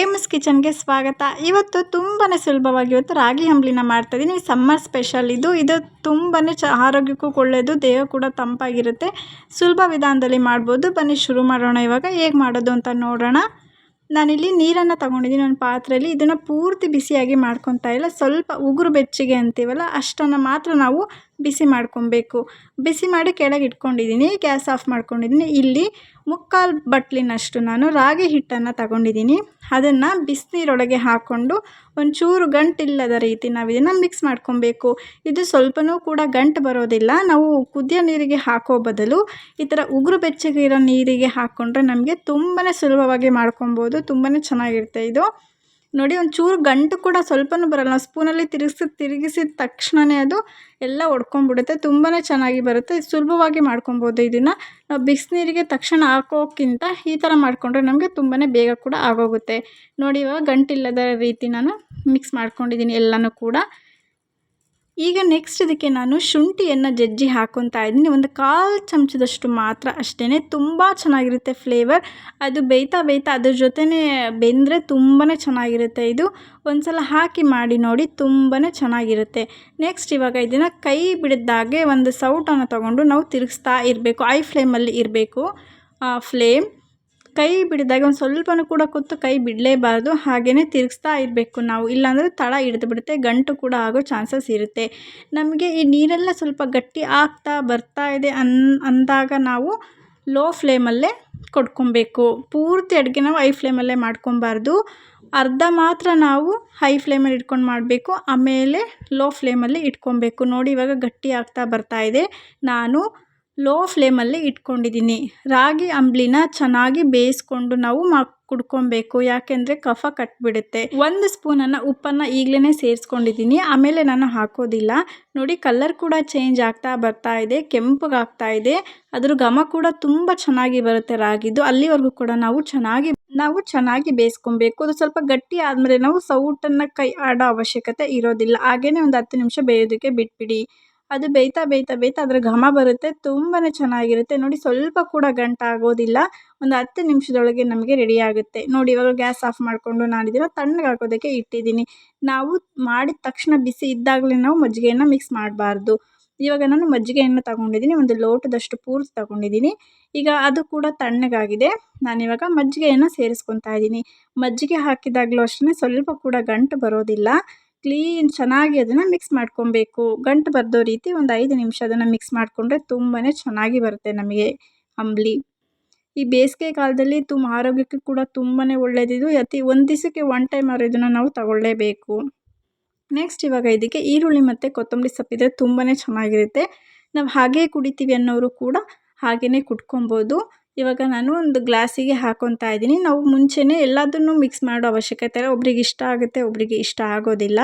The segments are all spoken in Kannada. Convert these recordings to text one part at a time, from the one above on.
ಏಮ್ಸ್ ಕಿಚನ್ಗೆ ಸ್ವಾಗತ. ಇವತ್ತು ತುಂಬಾ ಸುಲಭವಾಗಿ ಇವತ್ತು ರಾಗಿ ಮಾಡ್ತಾ ಇದ್ದೀನಿ ಸಮ್ಮರ್ ಸ್ಪೆಷಲ್ ಇದು. ಇದು ತುಂಬಾ ಚ ಆರೋಗ್ಯಕ್ಕೂ ಒಳ್ಳೆಯದು ದೇಹ ಕೂಡ ತಂಪಾಗಿರುತ್ತೆ. ಸುಲಭ ವಿಧಾನದಲ್ಲಿ ಮಾಡ್ಬೋದು. ಬನ್ನಿ ಶುರು ಮಾಡೋಣ ಇವಾಗ. ಹೇಗೆ ಮಾಡೋದು ಅಂತ ನೋಡೋಣ. ನಾನಿಲ್ಲಿ ನೀರನ್ನು ತಗೊಂಡಿದ್ದೀನಿ ಒಂದು ಪಾತ್ರೆಯಲ್ಲಿ ಇದನ್ನು ಪೂರ್ತಿ ಬಿಸಿಯಾಗಿ ಮಾಡ್ಕೊತಾ ಇಲ್ಲ. ಸ್ವಲ್ಪ ಉಗುರು ಬೆಚ್ಚಗೆ ಅಂತೀವಲ್ಲ, ಅಷ್ಟನ್ನು ಮಾತ್ರ ನಾವು ಬಿಸಿ ಮಾಡ್ಕೊಬೇಕು. ಬಿಸಿ ಮಾಡಿ ಕೆಳಗೆ ಇಟ್ಕೊಂಡಿದ್ದೀನಿ, ಗ್ಯಾಸ್ ಆಫ್ ಮಾಡ್ಕೊಂಡಿದ್ದೀನಿ. ಇಲ್ಲಿ ಮುಕ್ಕಾಲು ಬಟ್ಲಿನಷ್ಟು ನಾನು ರಾಗಿ ಹಿಟ್ಟನ್ನು ತಗೊಂಡಿದ್ದೀನಿ. ಅದನ್ನು ಬಿಸಿನೀರೊಳಗೆ ಹಾಕ್ಕೊಂಡು ಒಂಚೂರು ಗಂಟಿಲ್ಲದ ರೀತಿ ನಾವು ಇದನ್ನು ಮಿಕ್ಸ್ ಮಾಡ್ಕೊಬೇಕು. ಇದು ಸ್ವಲ್ಪನೂ ಕೂಡ ಗಂಟು ಬರೋದಿಲ್ಲ. ನಾವು ಕುದಿಯೋ ನೀರಿಗೆ ಹಾಕೋ ಬದಲು ಈ ಥರ ಉಗುರು ಬೆಚ್ಚಗಿರೋ ನೀರಿಗೆ ಹಾಕ್ಕೊಂಡ್ರೆ ನಮಗೆ ತುಂಬಾ ಸುಲಭವಾಗಿ ಮಾಡ್ಕೊಬೋದು. ತುಂಬಾ ಚೆನ್ನಾಗಿರುತ್ತೆ ಇದು. ನೋಡಿ, ಒಂಚೂರು ಗಂಟು ಕೂಡ ಸ್ವಲ್ಪನೂ ಬರಲ್ಲ. ಸ್ಪೂನಲ್ಲಿ ತಿರುಗಿಸಿ, ತಿರುಗಿಸಿದ ತಕ್ಷಣವೇ ಅದು ಎಲ್ಲ ಒಡ್ಕೊಂಡ್ಬಿಡುತ್ತೆ. ತುಂಬಾ ಚೆನ್ನಾಗಿ ಬರುತ್ತೆ. ಸುಲಭವಾಗಿ ಮಾಡ್ಕೊಬೋದು ಇದನ್ನು. ನಾವು ಬಿಸಿನೀರಿಗೆ ತಕ್ಷಣ ಹಾಕೋಕ್ಕಿಂತ ಈ ಥರ ಮಾಡಿಕೊಂಡ್ರೆ ನಮಗೆ ತುಂಬಾ ಬೇಗ ಕೂಡ ಆಗೋಗುತ್ತೆ. ನೋಡಿ, ಇವಾಗ ಗಂಟಿಲ್ಲದ ರೀತಿ ನಾನು ಮಿಕ್ಸ್ ಮಾಡ್ಕೊಂಡಿದ್ದೀನಿ ಎಲ್ಲನೂ ಕೂಡ. ಈಗ ನೆಕ್ಸ್ಟ್ ಇದಕ್ಕೆ ನಾನು ಶುಂಠಿಯನ್ನು ಜಜ್ಜಿ ಹಾಕೊತಾ ಇದ್ದೀನಿ. ಒಂದು ಕಾಲು ಚಮಚದಷ್ಟು ಮಾತ್ರ ಅಷ್ಟೇ ತುಂಬ ಚೆನ್ನಾಗಿರುತ್ತೆ ಫ್ಲೇವರ್ ಅದು ಬೇಯ್ತಾ ಬೇಯ್ತಾ ಅದ್ರ ಜೊತೆನೇ ಬೆಂದರೆ ತುಂಬಾ ಚೆನ್ನಾಗಿರುತ್ತೆ ಇದು. ಒಂದು ಸಲ ಹಾಕಿ ಮಾಡಿ ನೋಡಿ ತುಂಬಾ ಚೆನ್ನಾಗಿರುತ್ತೆ. ನೆಕ್ಸ್ಟ್ ಇವಾಗ ಇದನ್ನು ಕೈ ಬಿಡಿದಾಗೆ ಒಂದು ಸೌಟನ್ನು ತೊಗೊಂಡು ನಾವು ತಿರುಗಿಸ್ತಾ ಇರಬೇಕು. ಐ ಫ್ಲೇಮಲ್ಲಿ ಇರಬೇಕು. ಫ್ಲೇಮ್ ಕೈ ಬಿಡಿದಾಗ ಒಂದು ಸ್ವಲ್ಪನೂ ಕೂಡ ಕೂತು ಕೈ ಬಿಡಲೇಬಾರ್ದು ಹಾಗೆಯೇ ತಿರುಗಿಸ್ತಾ ಇರಬೇಕು ನಾವು. ಇಲ್ಲಾಂದರೆ ತಳ ಹಿಡಿದು ಬಿಡುತ್ತೆ, ಗಂಟು ಕೂಡ ಆಗೋ ಚಾನ್ಸಸ್ ಇರುತ್ತೆ. ನಮಗೆ ಈ ನೀರೆಲ್ಲ ಸ್ವಲ್ಪ ಗಟ್ಟಿ ಆಗ್ತಾ ಬರ್ತಾ ಇದೆ ಅನ್, ಅಂದಾಗ ನಾವು ಲೋ ಫ್ಲೇಮಲ್ಲೇ ಕೊಡ್ಕೊಬೇಕು. ಪೂರ್ತಿ ಅಡುಗೆ ನಾವು ಹೈ ಫ್ಲೇಮಲ್ಲೇ ಮಾಡ್ಕೊಬಾರ್ದು. ಅರ್ಧ ಮಾತ್ರ ನಾವು ಹೈ ಫ್ಲೇಮಲ್ಲಿ ಇಟ್ಕೊಂಡು ಮಾಡಬೇಕು, ಆಮೇಲೆ ಲೋ ಫ್ಲೇಮಲ್ಲಿ ಇಟ್ಕೊಬೇಕು. ನೋಡಿ ಇವಾಗ ಗಟ್ಟಿ ಆಗ್ತಾ ಬರ್ತಾ ಇದೆ. ನಾನು ಲೋ ಫ್ಲೇಮಲ್ಲಿ ಇಟ್ಕೊಂಡಿದ್ದೀನಿ. ರಾಗಿ ಅಂಬ್ಲಿನ ಚೆನ್ನಾಗಿ ಬೇಯಿಸ್ಕೊಂಡು ನಾವು ಮಾ, ಕುಡ್ಕೊಬೇಕು. ಯಾಕೆಂದರೆ ಕಫ ಕಟ್ಬಿಡುತ್ತೆ. ಒಂದು ಸ್ಪೂನನ್ನು ಉಪ್ಪನ್ನು ಈಗಲೇ ಸೇರಿಸ್ಕೊಂಡಿದ್ದೀನಿ. ಆಮೇಲೆ ನಾನು ಹಾಕೋದಿಲ್ಲ. ನೋಡಿ, ಕಲರ್ ಕೂಡ ಚೇಂಜ್ ಆಗ್ತಾ ಬರ್ತಾ ಇದೆ. ಕೆಂಪಗಾಗ್ತಾ ಇದೆ. ಅದ್ರ ಘಮ ಕೂಡ ತುಂಬ ಚೆನ್ನಾಗಿ ಬರುತ್ತೆ ರಾಗಿದ್ದು ಅಲ್ಲಿವರೆಗೂ ಕೂಡ ನಾವು ಚೆನ್ನಾಗಿ ನಾವು ಚೆನ್ನಾಗಿ ಬೇಯಿಸ್ಕೊಬೇಕು. ಅದು ಸ್ವಲ್ಪ ಗಟ್ಟಿ ಆದಮೇಲೆ ನಾವು ಸೌಟನ್ನು ಕೈ ಆಡೋ ಅವಶ್ಯಕತೆ ಇರೋದಿಲ್ಲ. ಹಾಗೆಯೇ ಒಂದು ಹತ್ತು ನಿಮಿಷ ಬೇಯೋದಕ್ಕೆ ಬಿಟ್ಬಿಡಿ. ಅದು ಬೇಯ್ತಾ ಬೇಯ್ತಾ ಬೇಯ್ತಾ ಅದರ ಘಮ ಬರುತ್ತೆ. ತುಂಬಾ ಚೆನ್ನಾಗಿರುತ್ತೆ. ನೋಡಿ ಸ್ವಲ್ಪ ಕೂಡ ಗಂಟಾಗೋದಿಲ್ಲ ಒಂದು ಹತ್ತು ನಿಮಿಷದೊಳಗೆ ನಮಗೆ ರೆಡಿ ಆಗುತ್ತೆ. ನೋಡಿ ಇವಾಗ ಗ್ಯಾಸ್ ಆಫ್ ಮಾಡಿಕೊಂಡು ನಾನಿದ್ದೀರ ತಣ್ಣಗೆ ಹಾಕೋದಕ್ಕೆ ಇಟ್ಟಿದ್ದೀನಿ. ನಾವು ಮಾಡಿದ ತಕ್ಷಣ ಬಿಸಿ ಇದ್ದಾಗಲೇ ನಾವು ಮಜ್ಜಿಗೆಯನ್ನು ಮಿಕ್ಸ್ ಮಾಡಬಾರ್ದು. ಇವಾಗ ನಾನು ಮಜ್ಜಿಗೆಯನ್ನು ತಗೊಂಡಿದ್ದೀನಿ. ಒಂದು ಲೋಟದಷ್ಟು ಪೂರ್ತಿ ತಗೊಂಡಿದ್ದೀನಿ. ಈಗ ಅದು ಕೂಡ ತಣ್ಣಗಾಗಿದೆ. ನಾನಿವಾಗ ಮಜ್ಜಿಗೆಯನ್ನು ಸೇರಿಸ್ಕೊತಾ ಇದ್ದೀನಿ. ಮಜ್ಜಿಗೆ ಹಾಕಿದಾಗಲೂ ಅಷ್ಟೇ ಸ್ವಲ್ಪ ಕೂಡ ಗಂಟು ಬರೋದಿಲ್ಲ. ಕ್ಲೀನ್ ಚೆನ್ನಾಗಿ ಅದನ್ನು ಮಿಕ್ಸ್ ಮಾಡ್ಕೊಬೇಕು. ಗಂಟು ಬರ್ದೋ ರೀತಿ ಒಂದು ಐದು ನಿಮಿಷ ಅದನ್ನು ಮಿಕ್ಸ್ ಮಾಡಿಕೊಂಡ್ರೆ ತುಂಬಾ ಚೆನ್ನಾಗಿ ಬರುತ್ತೆ ನಮಗೆ ಅಂಬಲಿ. ಈ ಬೇಸಿಗೆ ಕಾಲದಲ್ಲಿ ತುಂಬ ಆರೋಗ್ಯಕ್ಕೆ ಕೂಡ ತುಂಬಾ ಒಳ್ಳೆಯದಿದು ಅತಿ ಒಂದು ದಿವಸಕ್ಕೆ ಒನ್ ಟೈಮ್ ಅವರು ಇದನ್ನು ನಾವು ತಗೊಳ್ಳೇಬೇಕು. ನೆಕ್ಸ್ಟ್ ಇವಾಗ ಇದಕ್ಕೆ ಈರುಳ್ಳಿ ಮತ್ತು ಕೊತ್ತಂಬರಿ ಸೊಪ್ಪಿದ್ರೆ ತುಂಬಾ ಚೆನ್ನಾಗಿರುತ್ತೆ. ನಾವು ಹಾಗೇ ಕುಡಿತೀವಿ ಅನ್ನೋರು ಕೂಡ ಹಾಗೆಯೇ ಕುಟ್ಕೊಬೋದು ಇವಾಗ ನಾನು ಒಂದು ಗ್ಲಾಸಿಗೆ ಹಾಕೊತಾ ಇದ್ದೀನಿ. ನಾವು ಮುಂಚೆನೇ ಎಲ್ಲದನ್ನು ಮಿಕ್ಸ್ ಮಾಡೋ ಅವಶ್ಯಕತೆ ಇಲ್ಲ. ಒಬ್ರಿಗೆ ಇಷ್ಟ ಆಗುತ್ತೆ ಒಬ್ಬರಿಗೆ ಇಷ್ಟ ಆಗೋದಿಲ್ಲ.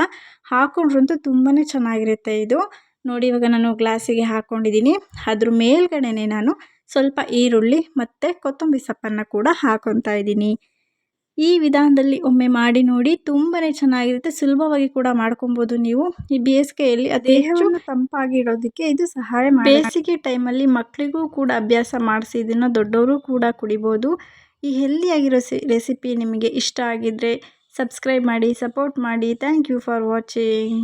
ಹಾಕೊಂಡ್ರಂತೂ ತುಂಬಾ ಚೆನ್ನಾಗಿರುತ್ತೆ ಇದು. ನೋಡಿ, ಇವಾಗ ನಾನು ಗ್ಲಾಸಿಗೆ ಹಾಕ್ಕೊಂಡಿದ್ದೀನಿ ಅದ್ರ ಮೇಲ್ಗಡೆ ನಾನು ಸ್ವಲ್ಪ ಈರುಳ್ಳಿ ಮತ್ತು ಕೊತ್ತಂಬರಿ ಸೊಪ್ಪನ್ನು ಕೂಡ ಹಾಕೊತಾ ಇದ್ದೀನಿ. ಈ ವಿಧಾನದಲ್ಲಿ ಒಮ್ಮೆ ಮಾಡಿ ನೋಡಿ ತುಂಬಾ ಚೆನ್ನಾಗಿರುತ್ತೆ. ಸುಲಭವಾಗಿ ಕೂಡ ಮಾಡ್ಕೊಬೋದು ನೀವು. ಈ ಬೇಸಿಗೆಯಲ್ಲಿ ಅದೇ ದೇಹವನ್ನು ತಂಪಾಗಿ ಇಡೋದಕ್ಕೆ ಇದು ಸಹಾಯ ಮಾಡಿ ಬೇಸಿಗೆ ಟೈಮಲ್ಲಿ ಮಕ್ಕಳಿಗೂ ಕೂಡ ಅಭ್ಯಾಸ ಮಾಡಿಸಿ ಇದನ್ನು ದೊಡ್ಡವರು ಕೂಡ ಕುಡಿಬೋದು. ಈ ಹೆಲ್ದಿಯಾಗಿರೋ ರೆಸಿಪಿ ನಿಮಗೆ ಇಷ್ಟ ಆಗಿದ್ರೆ ಸಬ್ಸ್ಕ್ರೈಬ್ ಮಾಡಿ ಸಪೋರ್ಟ್ ಮಾಡಿ. Thank you for watching